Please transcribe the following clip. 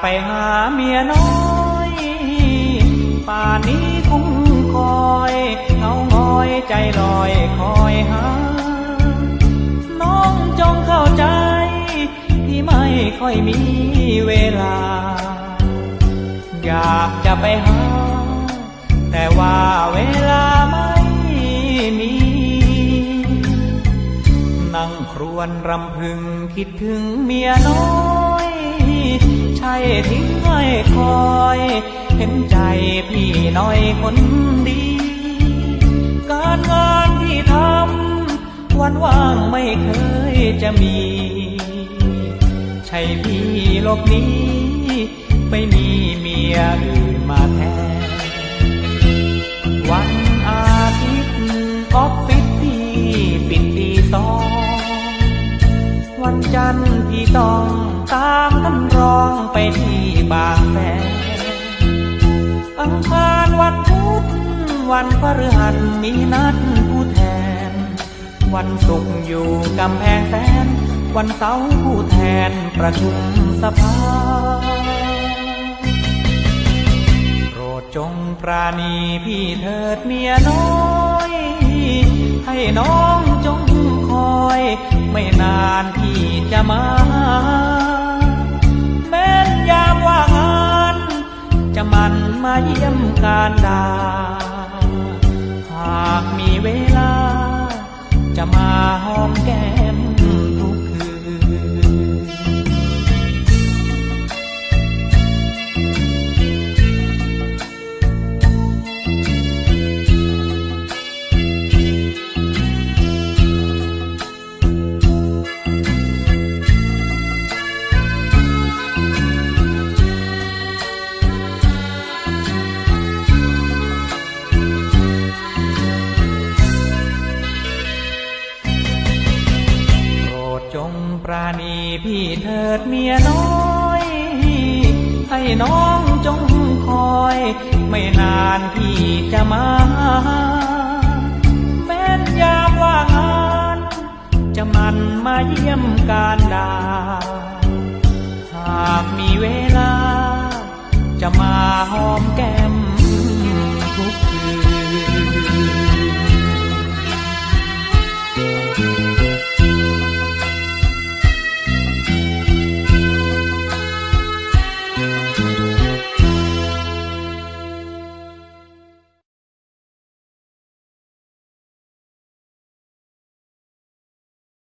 ไปหาเมียน้อย ป่านนี้คงคอยเงางอยใจลอยคอยหา น้องจงเข้าใจ ที่ไม่ค่อยมีเวลา อยากจะไปหา แต่ว่าเวลาไม่มี นั่งครวญรำพึงคิดถึงเมียน้อย คอย เห็นใจพี่น้อยคนดี การงานที่ทำวันว่างไม่เคยจะมี ใช่พี่ลบนี้ ไม่มีเมียอื่นมาแทน วันจันทร์พี่ต้องตามท่านรองไปที่บางแสนอังคารวันพุธวันพฤหัสมีนัดผู้แทน วันศุกร์อยู่กำแพงแสน วันเสาร์ผู้แทนประชุมสภาโปรดจงปราณีพี่เถิดเมียน้อย ให้น้องจงคอยไม่นานพี่ จะมา แม้นยามว่างานจะมันมาเยี่ยมการดา หากมีเวลา จะมาหอมแก้ม จงปราณีพี่เถิดเมียน้อย ให้น้องจงคอย ไม่นานพี่จะมาแม้นยามว่างงาน จะมันมาเยี่ยมการดา หากมีเวลา จะมาหอมแก้